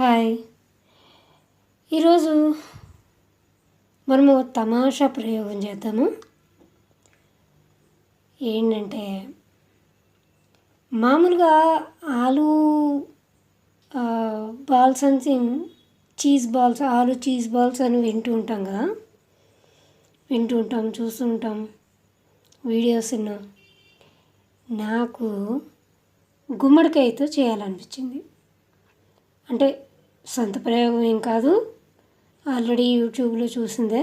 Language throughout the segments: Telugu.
హాయ్. ఈరోజు మనము తమాషా ప్రయోగం చేద్దాము. ఏంటంటే మామూలుగా ఆలు బాల్స్ బాల్స్ అని cheese balls aloo cheese balls అని వింటూ ఉంటాం కదా. వింటూ ఉంటాం చూస్తూ ఉంటాం వీడియోస్ విన్నాం. నాకు గుమ్మడికాయతో చేయాలనిపించింది. అంటే సొంత ప్రయోగం ఏం కాదు. ఆల్రెడీ యూట్యూబ్లో చూసిందే.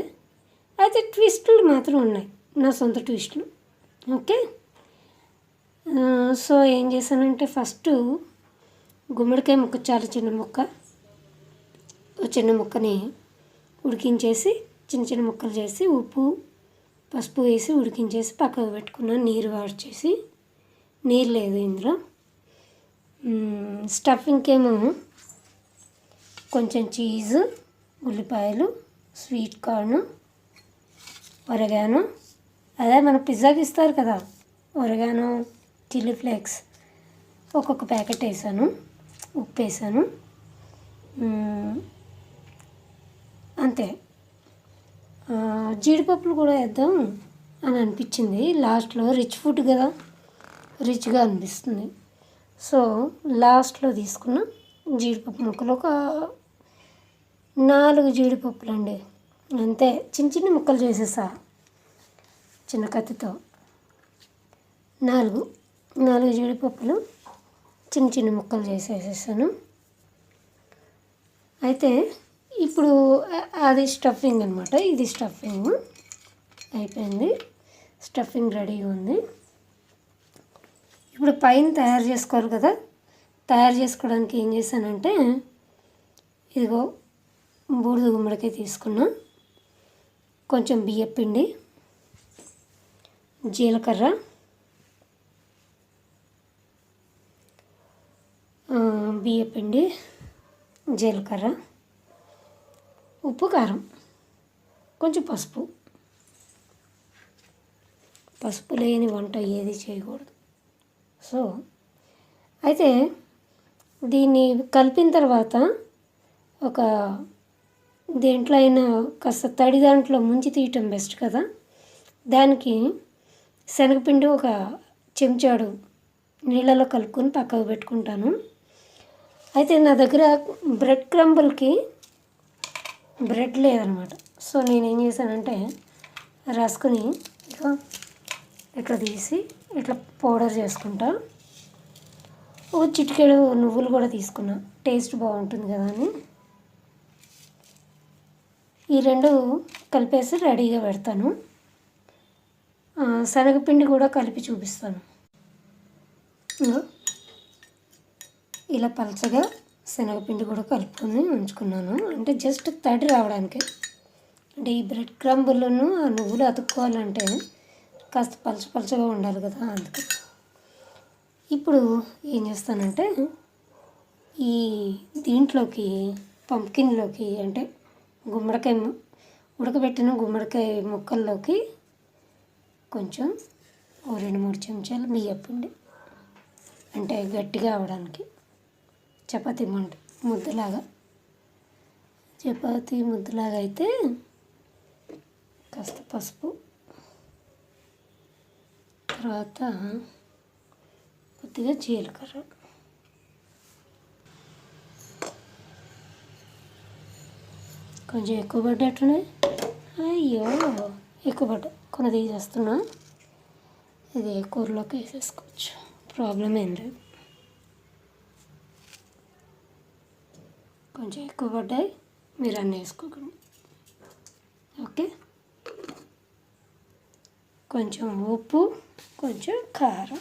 అయితే ట్విస్టులు మాత్రం ఉన్నాయి. నా సొంత ట్విస్టులు. ఓకే? సో ఏం చేశానంటే ఫస్ట్ గుమ్మడికాయ ముక్క చాలా చిన్న ముక్క చిన్న ముక్కని ఉడికించేసి చిన్న చిన్న ముక్కలు చేసి ఉప్పు పసుపు వేసి ఉడికించేసి పక్కకు పెట్టుకున్నాను నీరు వాడిచేసి నీరు లేదు ఇందులో. స్టఫింగ్కేమో కొంచెం చీజు ఉల్లిపాయలు స్వీట్ కార్న్ ఒరగాను. అదే మన పిజ్జాకి ఇస్తారు కదా ఒరగాను చిల్లీ ఫ్లేక్స్. ఒక్కొక్క ప్యాకెట్ వేసాను ఉప్పు వేసాను. అంతే. జీడిపప్పులు కూడా వేద్దాం అని అనిపించింది. లాస్ట్లో రిచ్ ఫుడ్ కదా రిచ్గా అనిపిస్తుంది. సో లాస్ట్లో తీసుకున్న జీడిపప్పు ముక్కలు. ఒక నాలుగు జీడిపప్పులు అండి అంతే. చిన్న చిన్న ముక్కలు చేసేసా. చిన్న కత్తితో. నాలుగు. నాలుగు జీడిపప్పులు చిన్న చిన్న ముక్కలు చేసేసేసాను. అయితే ఇప్పుడు అది స్టఫింగ్ అనమాట ఇది స్టఫింగ్. అయిపోయింది. స్టఫింగ్ రెడీగా ఉంది. ఇప్పుడు పైన తయారు చేసుకోవాలి కదా. తయారు చేసుకోవడానికి ఏం చేశానంటే ఇదిగో బూడిద గుమ్మడికాయ తీసుకున్నా కొంచెం బియ్యపిండి జీలకర్ర బియ్యపిండి జీలకర్ర ఉప్పు కారం కొంచెం పసుపు. పసుపు లేని వంట ఏది చేయకూడదు. సో అయితే దీన్ని కలిపిన తర్వాత ఒక దేంట్లో అయినా కాస్త తడి దాంట్లో ముంచి తీయటం బెస్ట్ కదా. దానికి శనగపిండి ఒక చెంచాడు నీళ్ళలో కలుపుకొని పక్కకు పెట్టుకుంటాను. అయితే నా దగ్గర బ్రెడ్ క్రంబుల్కి బ్రెడ్ లేదనమాట. సో నేను ఏం చేశానంటే రాసుకుని ఇక ఇట్లా తీసి ఇట్లా పౌడర్ చేసుకుంటా. ఓ చిటికెడు నువ్వులు కూడా తీసుకున్నా. టేస్ట్ బాగుంటుంది కదా అని. ఈ రెండు కలిపేసి రెడీగా పెడతాను. శనగపిండి కూడా కలిపి చూపిస్తాను. ఇలా పలచగా శనగపిండి కూడా కలుపుకొని ఉంచుకున్నాను. అంటే జస్ట్ తడి రావడానికి. అంటే ఈ బ్రెడ్ క్రంబులను ఆ నువ్వులు అతుక్కోవాలంటే కాస్త పలచ పలచగా ఉండాలి కదా అందుకే. ఇప్పుడు ఏం చేస్తానంటే ఈ దీంట్లోకి పంకిన్లోకి అంటే గుమ్మడికాయ ఉడకబెట్టిన గుమ్మడికాయ ముక్కల్లోకి కొంచెం ఓ రెండు మూడు చెంచాలు బియ్యం అంటే గట్టిగా అవడానికి చపాతీ మంట ముద్దలాగా. చపాతి ముద్దలాగా అయితే కాస్త పసుపు తర్వాత కొద్దిగా జీలకర్ర కొంచెం ఎక్కువ పడ్డట్టునే అయ్యో ఎక్కువ పడ్డ కొన్ని తీసేస్తున్నా. ఇది కూరలోకి వేసేసుకోవచ్చు. ప్రాబ్లం ఏం లేదు. కొంచెం ఎక్కువ పడ్డాయి. మీరు అన్నీ వేసుకోకండి. ఓకే? కొంచెం ఉప్పు కొంచెం కారం.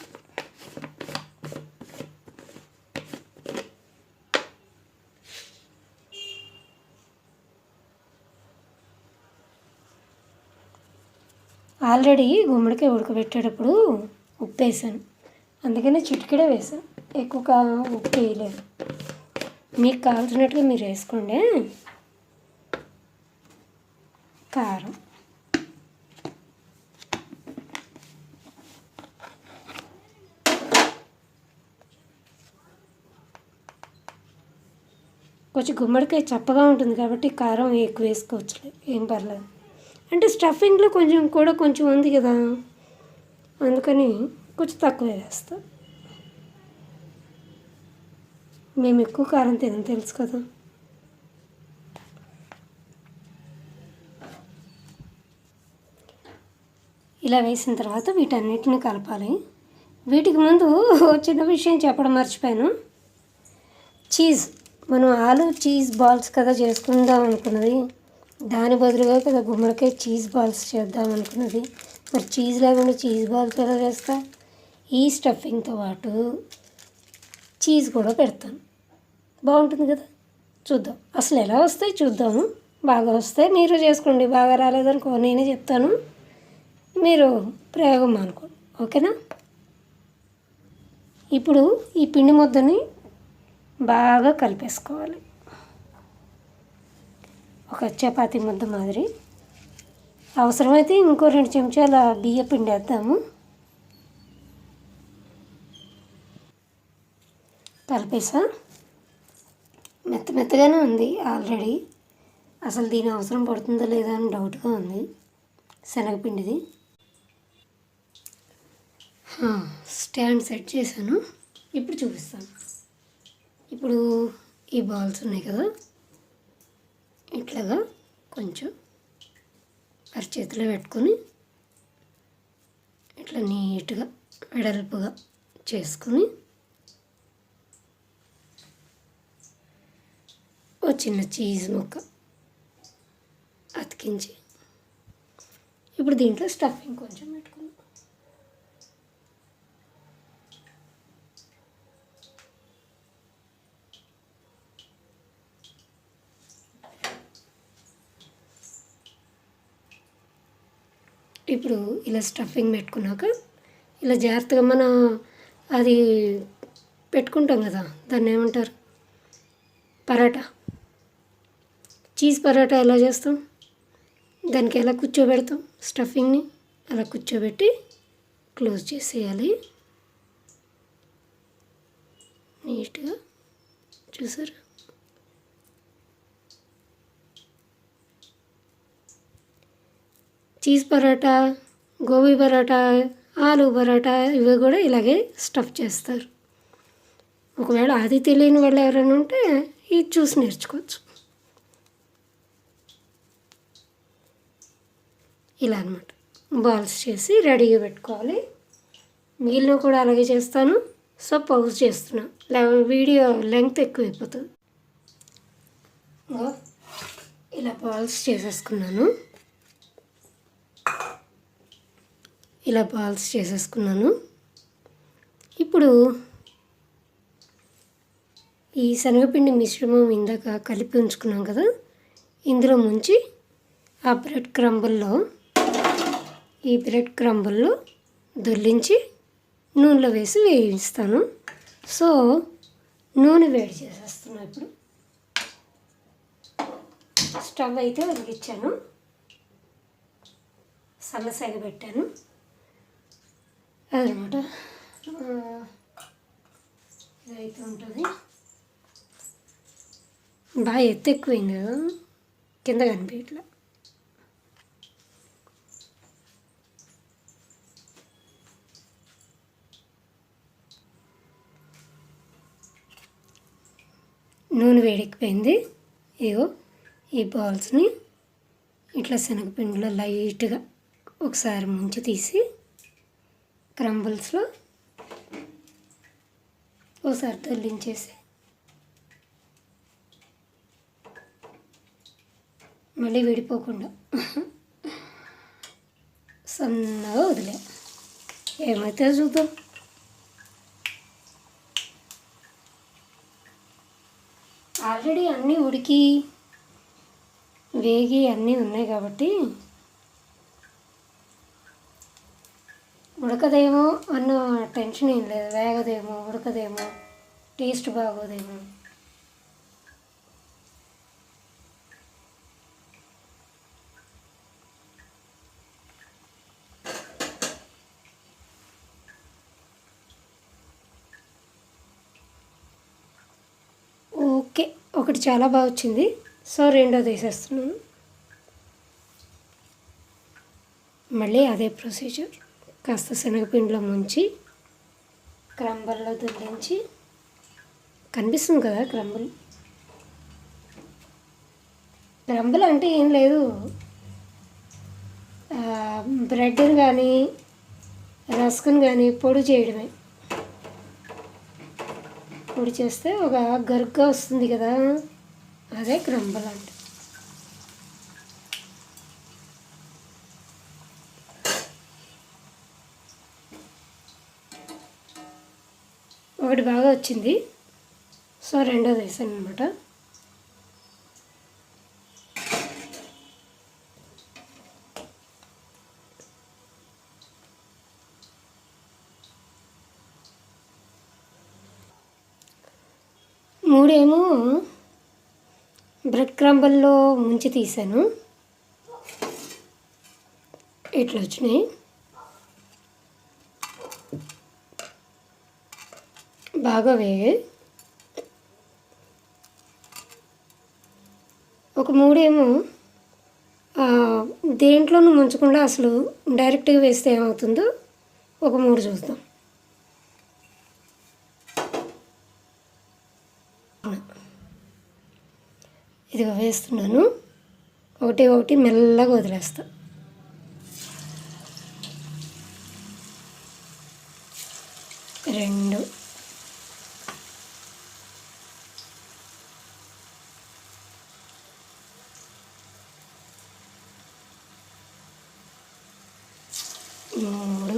ఆల్రెడీ గుమ్మడికాయ ఉడకబెట్టేటప్పుడు ఉప్పు వేసాను అందుకనే చిటికెడే వేసాను ఎక్కువ ఉప్పు వేయలేదు. మీకు కావాల్సినట్టుగా మీరు వేసుకోండి కారం. కొంచెం గుమ్మడికాయ చప్పగా ఉంటుంది కాబట్టి కారం ఎక్కువ వేసుకోవచ్చులే. ఏం పర్లేదు. అంటే స్టఫింగ్లో కొంచెం కూడా కొంచెం ఉంది కదా. అందుకని కొంచెం తక్కువ వేస్తా. మేము ఎక్కువ కారం తినం తెలుసు కదా. ఇలా వేసిన తర్వాత వీటన్నిటిని కలపాలి. వీటికి ముందు చిన్న విషయం చెప్పడం మర్చిపోయాను. చీజ్ మనం ఆలు చీజ్ బాల్స్ కదా చేసుకుందాం అనుకున్నది. దాని బదులుగా కదా గుమ్మడికాయ చీజ్ బాల్స్ చేద్దాం అనుకున్నది. మరి చీజ్ లేకుండా చీజ్ బాల్స్ ఎలా చేస్తా? ఈ స్టఫింగ్తో పాటు చీజ్ కూడా పెడతాను బాగుంటుంది కదా? చూద్దాం. అసలు ఎలా వస్తాయి చూద్దాము. బాగా వస్తాయి. మీరు చేసుకోండి. బాగా రాలేదనుకో నేనే చెప్తాను. మీరు ప్రయోగం అనుకోండి ఓకేనా? ఇప్పుడు ఈ పిండి ముద్దని బాగా కలిపేసుకోవాలి. ఒక చపాతీ ముద్ద మాదిరి. అవసరమైతే ఇంకో రెండు చెంచాల బియ్య పిండి వేద్దాము. కలిపేసా. మెత్త మెత్తగానే ఉంది ఆల్రెడీ. అసలు దీని అవసరం పడుతుందో లేదా అని డౌట్గా ఉంది. శనగపిండిది. స్టాండ్ సెట్ చేశాను. ఇప్పుడు చూపిస్తాను. ఇప్పుడు ఈ బాల్స్ ఉన్నాయి కదా. ఇట్లాగా కొంచెం అరచేతిలో పెట్టుకొని ఇట్లా నీట్గా వెడల్పుగా చేసుకుని ఓ చిన్న చీజ్ ముక్క అతికించి ఇప్పుడు దీంట్లో స్టఫింగ్ కొంచెం పెట్టుకున్నాం ఇప్పుడు ఇలా స్టఫింగ్ పెట్టుకున్నాక ఇలా జాగ్రత్తగా మనం అది పెట్టుకుంటాం కదా దాన్ని ఏమంటారు? పరాటా. చీజ్ పరాటా ఎలా చేస్తాం? దానికి ఎలా కూర్చోబెడతాం? స్టఫింగ్ని అలా కూర్చోబెట్టి క్లోజ్ చేసేయాలి. నీట్గా చూసారు? చీజ్ పరాటా గోబీ పరోటా ఆలు పరాటా ఇవి కూడా ఇలాగే స్టఫ్ చేస్తారు. ఒకవేళ అది తెలియని వాళ్ళు ఎవరైనా ఉంటే ఇది చూసి నేర్చుకోవచ్చు. ఇలా అనమాట బాల్స్ చేసి రెడీగా పెట్టుకోవాలి. మిగిలిన కూడా అలాగే చేస్తాను. సో పౌజ్ చేస్తున్నా. లే- వీడియో లెంగ్త్ ఎక్కువైపోతుంది. ఇలా బాల్స్ చేసేసుకున్నాను. ఇలా బాల్స్ చేసేసుకున్నాను. ఇప్పుడు ఈ శనగపిండి మిశ్రమం ఇందాక కలిపి ఉంచుకున్నాం కదా ఇందులో ముంచి ఆ బ్రెడ్ క్రంబుల్లో ఈ బ్రెడ్ క్రంబుల్లో దొల్లించి నూనెలో వేసి వేయిస్తాను. సో నూనె వేడి చేసేస్తున్నా ఇప్పుడు. స్టవ్ అయితే వదిలిచ్చాను సన్నసెగ పెట్టాను. అదనమాట ఇదైతే ఉంటుంది. బాగా ఎత్తు ఎక్కువైంది కదా కింద కనిపించట్లా నూనె వేడెక్కిపోయింది. ఇగో ఈ బాల్స్ని ఇట్లా శనగపిండిలో లైట్గా ఒకసారి ముంచి తీసి క్రంబుల్స్లో ఓసారి తొల్లించేసి మళ్ళీ విడిపోకుండా సన్నగా వదిలే. ఏమైతే చూద్దాం. ఆల్రెడీ అన్నీ ఉడికి వేగి అన్నీ ఉన్నాయి కాబట్టి ఉడకదేమో అన్న టెన్షన్ ఏం లేదు. వేగదేమో ఉడకదేమో టేస్ట్ బాగోదేమో. ఓకే ఒకటి చాలా బాగా వచ్చింది. సో రెండోది వేసేస్తున్నాను. మళ్ళీ అదే ప్రొసీజర్ కాస్త శనగపిండిలో ముంచి క్రంబల్లో దుల్లించి కనిపిస్తుంది కదా క్రంబుల్? క్రంబుల్ అంటే ఏం లేదు. బ్రెడ్ని కానీ రస్క్ని కానీ పొడి చేయడమే. పొడి చేస్తే ఒక గరుగ్గా వస్తుంది కదా. అదే క్రంబల్ అంటే. బాగా వచ్చింది. సో రెండోది వేసాను అనమాట మూడేమో బ్రెడ్ క్రంబల్లో ముంచి తీసాను. ఇట్లా వచ్చినాయి? బాగా వేగాయి ఒక మూడేమో దేంట్లోనూ ముంచకుండా అసలు డైరెక్ట్గా వేస్తే ఏమవుతుందో ఒక మూడు చూద్దాం. ఇదిగో వేస్తున్నాను. ఒకటి ఒకటి మెల్లగా వదిలేస్తా. రెండు. మూడు.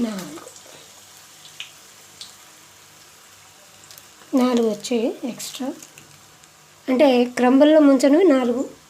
నాలుగు. నాలుగు వచ్చాయి ఎక్స్ట్రా. అంటే క్రంబల్లో ముంచనివి నాలుగు.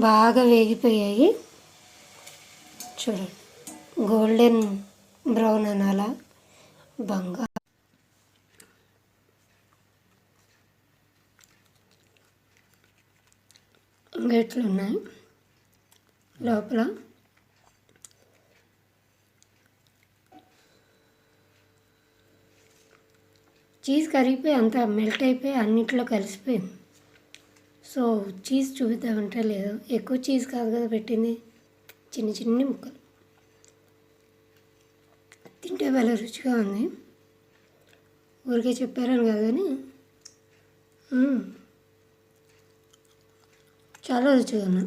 బాగా వేగిపోయాయి. చూడండి. గోల్డెన్ బ్రౌన్ అనాలా? బంగారు. ఇంకా ఉన్నాయి లోపల? చీజ్ కరిగిపోయి అంతా మెల్ట్ అయిపోయి అన్నిట్లో కలిసిపోయింది. సో చీజ్ చూపిద్దామంటే లేదు. ఎక్కువ చీజ్ కాదు కదా పెట్టింది. చిన్న చిన్ని ముక్కలు. తింటే భలే రుచిగా ఉంది. ఊరికే చెప్పారని కాదు కానీ చాలా రుచిగా ఉంది.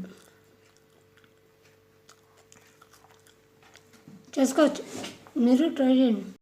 చేసుకోవచ్చు. మీరు ట్రై చేయండి.